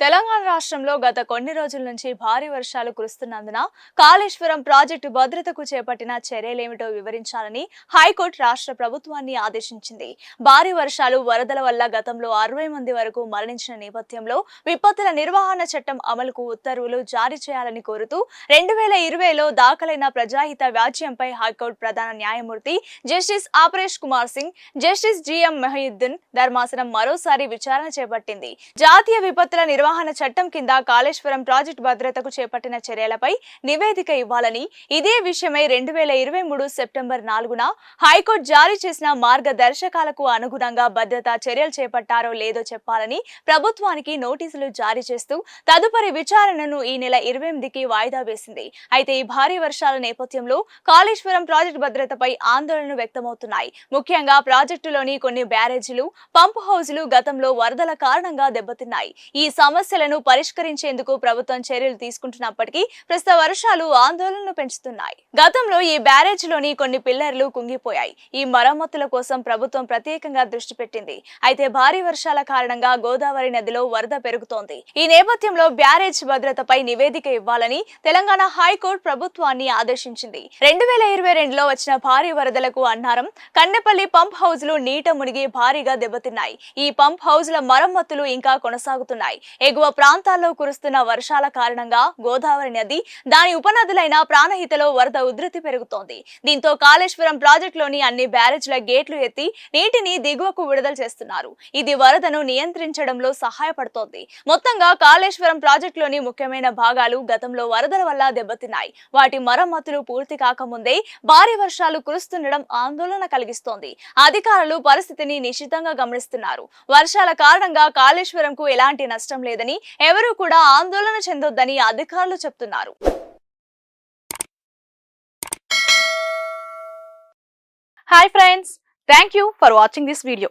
తెలంగాణ రాష్ట్రంలో గత కొన్ని రోజుల నుంచి భారీ వర్షాలు కురుస్తున్నందున కాళేశ్వరం ప్రాజెక్టు భద్రతకు చేపట్టిన చర్యలేమిటో వివరించాలని హైకోర్టు రాష్ట్ర ప్రభుత్వాన్ని ఆదేశించింది. భారీ వర్షాలు వరదల వల్ల గతంలో అరవై మంది వరకు మరణించిన నేపథ్యంలో విపత్తుల నిర్వహణ చట్టం అమలుకు ఉత్తర్వులు జారీ చేయాలని కోరుతూ రెండు వేల ఇరవైలో దాఖలైన ప్రజాహిత వ్యాజ్యంపై హైకోర్టు ప్రధాన న్యాయమూర్తి justice Aparesh Kumar Singh justice GM Mohiuddin ధర్మాసనం మరోసారి విచారణ చేపట్టింది. జాతీయ విపత్తుల నిర్వహణ చట్టం కింద కాళేశ్వరం ప్రాజెక్టు భద్రతకు చేపట్టిన చర్యలపై నివేదిక ఇవ్వాలని ఇదే విషయమై రెండు వేల ఇరవై మూడు సెప్టెంబర్ నాలుగున హైకోర్టు జారీ చేసిన మార్గదర్శకాలకు అనుగుణంగా భద్రతా చర్యలు చేపట్టారో లేదో చెప్పాలని ప్రభుత్వానికి నోటీసులు జారీ చేస్తూ తదుపరి విచారణను ఈ నెల ఇరవై ఎనిమిదికి వాయిదా వేసింది. అయితే ఈ భారీ వర్షాల నేపథ్యంలో కాళేశ్వరం ప్రాజెక్టు భద్రతపై ఆందోళనలు వ్యక్తమవుతున్నాయి. ముఖ్యంగా ప్రాజెక్టులోని కొన్ని బ్యారేజీలు పంప్ హౌజులు గతంలో వరదల కారణంగా దెబ్బతిన్నాయి. ఈ సమస్యలను పరిష్కరించేందుకు ప్రభుత్వం చర్యలు తీసుకుంటున్నప్పటికీ ప్రస్తుత వర్షాలు ఆందోళనను పెంచుతున్నాయి. గతంలో ఈ బ్యారేజ్లోని కొన్ని పిల్లర్లు కుంగిపోయాయి. ఈ మరమ్మతుల కోసం ప్రభుత్వం ప్రత్యేకంగా దృష్టి పెట్టింది. అయితే భారీ వర్షాల కారణంగా గోదావరి నదిలో వరద పెరుగుతోంది. ఈ నేపథ్యంలో బ్యారేజ్ భద్రతపై నివేదిక ఇవ్వాలని తెలంగాణ హైకోర్టు ప్రభుత్వాన్ని ఆదేశించింది. రెండు వేల ఇరవై రెండులో వచ్చిన భారీ వరదలకు అన్నారం కన్నెపల్లి పంప్ హౌజ్లు నీట మునిగి భారీగా దెబ్బతిన్నాయి. ఈ పంప్ హౌజ్ల మరమ్మతులు ఇంకా కొనసాగుతున్నాయి. ఎగువ ప్రాంతాల్లో కురుస్తున్న వర్షాల కారణంగా గోదావరి నది దాని ఉపనదులైన ప్రాణహితలో వరద ఉధృతి పెరుగుతోంది. దీంతో కాళేశ్వరం ప్రాజెక్టులోని అన్ని బ్యారేజ్ల గేట్లు ఎత్తి నీటిని దిగువకు విడుదల చేస్తున్నారు. ఇది వరదను నియంత్రించడంలో సహాయపడుతోంది. మొత్తంగా కాళేశ్వరం ప్రాజెక్టులోని ముఖ్యమైన భాగాలు గతంలో వరదల వల్ల దెబ్బతిన్నాయి. వాటి మరమ్మతులు పూర్తి కాకముందే భారీ వర్షాలు కురుస్తుండడం ఆందోళన కలిగిస్తోంది. అధికారులు పరిస్థితిని నిశ్చితంగా గమనిస్తున్నారు. వర్షాల కారణంగా కాళేశ్వరంకు ఎలాంటి నష్టం లేదని ఎవరూ కూడా ఆందోళన చెందొద్దని అధికారులు చెప్తున్నారు. Hi friends thank you for watching this video